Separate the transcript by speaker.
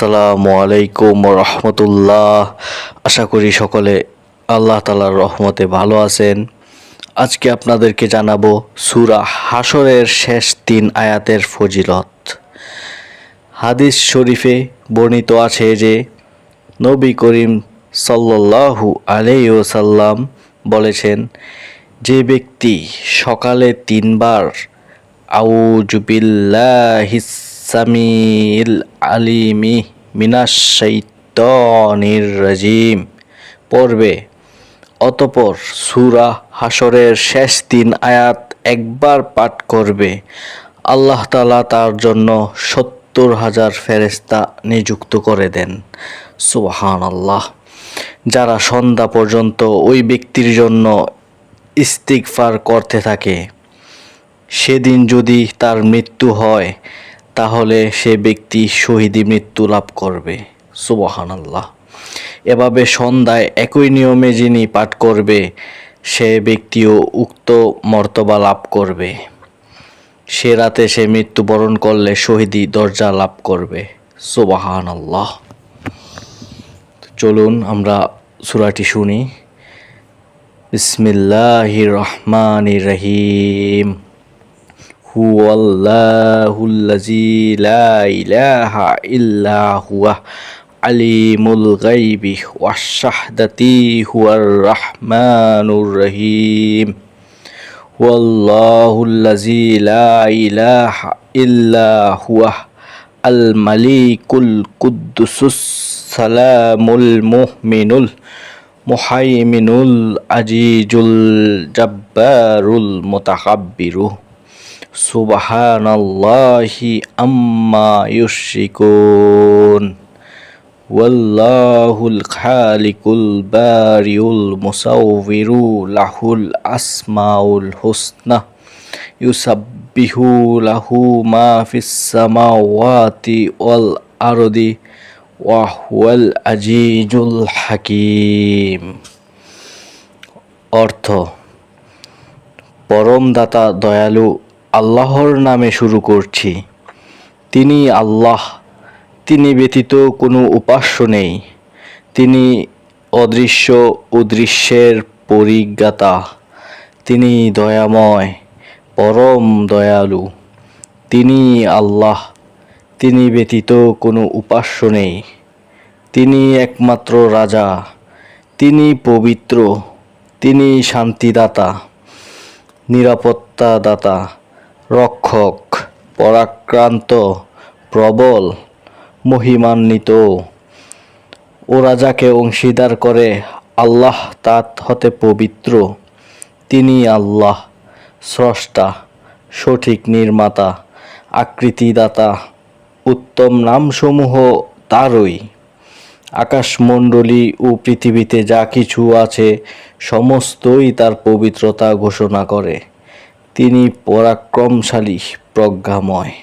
Speaker 1: আসসালামু আলাইকুম রহমতুল্লাহ। আশা করি সকলে আল্লাহ তালার রহমতে ভালো আছেন। আজকে আপনাদেরকে জানাব সুরা হাসরের শেষ তিন আয়াতের ফজিলত। হাদিস শরীফে বর্ণিত আছে যে, নবী করিম সাল্লাল্লাহু আলাইসাল্লাম বলেছেন, যে ব্যক্তি সকালে তিনবার আউজুবিল্লাহিসামিল আলিমি মিনাশ রাজিম পড়বে। অতপর সুরা হাসরের শেষ তিন আয়াত একবার পাঠ করবে। আল্লাহ তাআলা তার জন্য সত্তর হাজার ফেরেস্তা নিযুক্ত করে দেন। সুবহান আল্লাহ যারা সন্ধ্যা পর্যন্ত ওই ব্যক্তির জন্য ইস্তিগফার করতে থাকে, সেদিন যদি তার মৃত্যু হয় তাহলে সে ব্যক্তি শহীদি মৃত্যু লাভ করবে। সুবহান আল্লাহ এভাবে সন্ধ্যায় একই নিয়মে যিনি পাঠ করবে, সে ব্যক্তিও উক্ত মর্তবা লাভ করবে। সে রাতে সে মৃত্যুবরণ করলে শহীদি দরজা লাভ করবে। সুবাহান আল্লাহ চলুন আমরা সুরাটি শুনি। বিসমিল্লাহির রহমান রহিম। هو الله الذي لا إله إلا هو عليم الغيب والشهادة هو الرحمن الرحيم. هو الله الذي لا إله إلا هو المليك القدس السلام المؤمن المهيمن العزيز الجبار المتكبر সুবহানাল্লাহি আম্মা ইউশরিকুন। ওয়াল্লাহুল খালিকুল বারিউল মুসাউবিরু লাহুল আসমাউল হুসনা। ইউসাব্বিহু লাহু মা ফিস সামাওয়াতি ওয়াল আরদি ওয়া হুয়াল আজিজুল হাকিম। অর্থ পরম দাতা দয়ালু আল্লাহর নামে শুরু করছি। তিনি আল্লাহ, তিনি ব্যতীত কোনো উপাস্য নেই। তিনি অদৃশ্য উদৃশ্যের পরিজ্ঞাতা। তিনি দয়াময়, পরম দয়ালু। তিনি আল্লাহ, তিনি ব্যতীত কোনো উপাস্য নেই। তিনি একমাত্র রাজা। তিনি পবিত্র। তিনি শান্তিদাতা, নিরাপত্তাদাতা। রক্ষক, পরাক্রান্ত, প্রবল, মহিমান্বিত। ওরা যাকে অংশীদার করে আল্লাহ তাত হতে পবিত্র। তিনি আল্লাহ, স্রষ্টা, সঠিক নির্মাতা, আকৃতিদাতা, উত্তম নামসমূহ তারই। আকাশমণ্ডলী ও পৃথিবীতে যা কিছু আছে, সমস্তই তার পবিত্রতা ঘোষণা করে। তিনি পরাক্রমশালী প্রজ্ঞাময়।